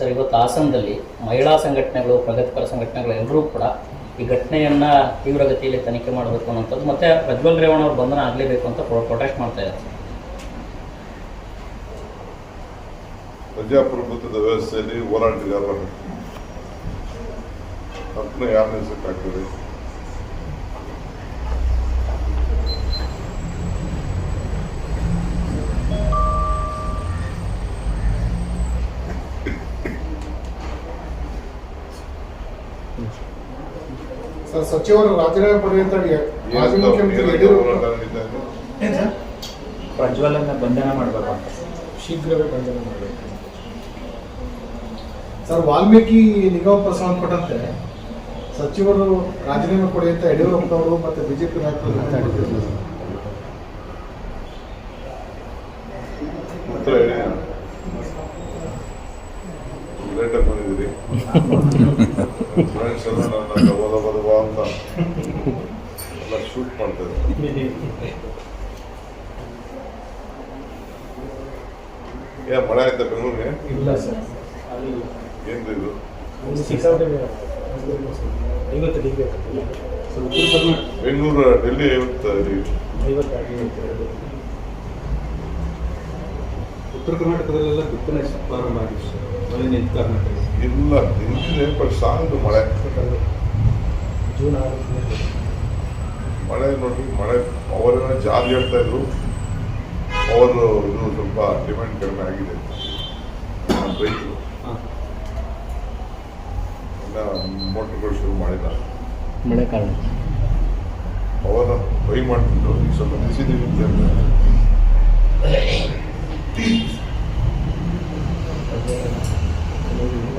Sir, ಇವತ್ತು ಹಾಸನದಲ್ಲಿ ಮಹಿಳಾ ಸಂಘಟನೆಗಳು, ಪ್ರಗತಿಪರ ಸಂಘಟನೆಗಳು ಎಲ್ಲರೂ ಕೂಡ ಈ ಘಟನೆಯನ್ನು ತೀವ್ರಗತಿಯಲ್ಲಿ ತನಿಖೆ ಮಾಡಬೇಕು ಅನ್ನೋಂಥದ್ದು ಮತ್ತೆ ಪ್ರಜ್ವಲ್ ರೇವಣ್ಣ ಅವ್ರ ಬಂಧನ ಆಗಲೇಬೇಕು ಅಂತ ಪ್ರೊಟೆಸ್ಟ್ ಮಾಡ್ತಾ ಇದ್ದಾರೆ. ಪ್ರಜಾಪ್ರಭುತ್ವದ ವ್ಯವಸ್ಥೆಯಲ್ಲಿ ಹೋರಾಟಗಾರರ. ಹಕ್ಕನ್ನು ಯಾರು ಸರ್ ಸಚಿವರು ರಾಜೀನಾಮೆ ಪಡೆಯುವಂತ ಮಾಜಿ ಏನಂತ ಮುಖ್ಯಮಂತ್ರಿ ಯಡಿಯೂರಪ್ಪ? ಪ್ರಜ್ವಲನ್ನ ಬಂಧನ ಮಾಡಬೇಕು ಅಂತ ಶೀಘ್ರವೇ ಬಂಧನ ಮಾಡಬೇಕು. ಸರ್ ವಾಲ್ಮೀಕಿ ನಿಗಮಕ್ಕೆ ಕೊಟ್ಟಂತೆ. ಸಚಿವರು ರಾಜೀನಾಮೆ ಕೊಡೆಯುತ್ತ ಯಡಿಯೂರಪ್ಪ ಅವರು ಮತ್ತೆ ಬಿಜೆಪಿ ನಾಯಕರು ಮಾತಾಡಿದ್ರು ಸರ್. ಉತ್ತರ ಹೇಳಿ ಲೇಟಾಗಿ ಬಂದಿದ್ದೀರಿ ಫ್ರೆಂಡ್ಸ್ ಎಲ್ಲ ನನ್ನ ಓದ ಅಂತ ಎಲ್ಲ ಶೂಟ್ ಮಾಡ್ತಾ ಇದ್ದಾರೆ ಏ ಮಳೆ ಆಯ್ತಾ ಬೆಂಗಳೂರಿಗೆ? ಇಲ್ಲ ಸರ್. ಇದು? ಬೆಂಗಳೂರು ಡೆಲ್ಲಿ ಐವತ್ತು ಉತ್ತರ ಕರ್ನಾಟಕದಲ್ಲೆಲ್ಲ ಬಿತ್ತನೆ ಪ್ರಾರಂಭ ಆಗಿದೆ ಸರ್. ಮಳೆ ನಿಂತ ಕರ್ನಾಟಕ ಇಲ್ಲ ನಿಂತಿದೆ ಬಟ್ ಸಾಲದು ಮಳೆ. ಜೂನ್ ಆರು ಮಳೆ ನೋಡಿ ಮಳೆ ಪವರ್ ಜಾರಿ ಹೇಳ್ತಾ ಇದ್ರು. ಪವರ್ ಇದು ಸ್ವಲ್ಪ ಡಿಮ್ಯಾಂಡ್ ಕಡಿಮೆ ಆಗಿದೆ. ನಮ್ಮ ರೈತರು ಎಲ್ಲ ಮೋಟ್ರ್ಗಳು ಶುರು ಮಾಡಿದ್ದಾರೆ ಮಳೆ ಕಾರಣ. ಅವರ ಬೈ ಮಾಡ್ತಿದ್ರು. ಈಗ ಸ್ವಲ್ಪ ಬಿಸಿ ಅಂತ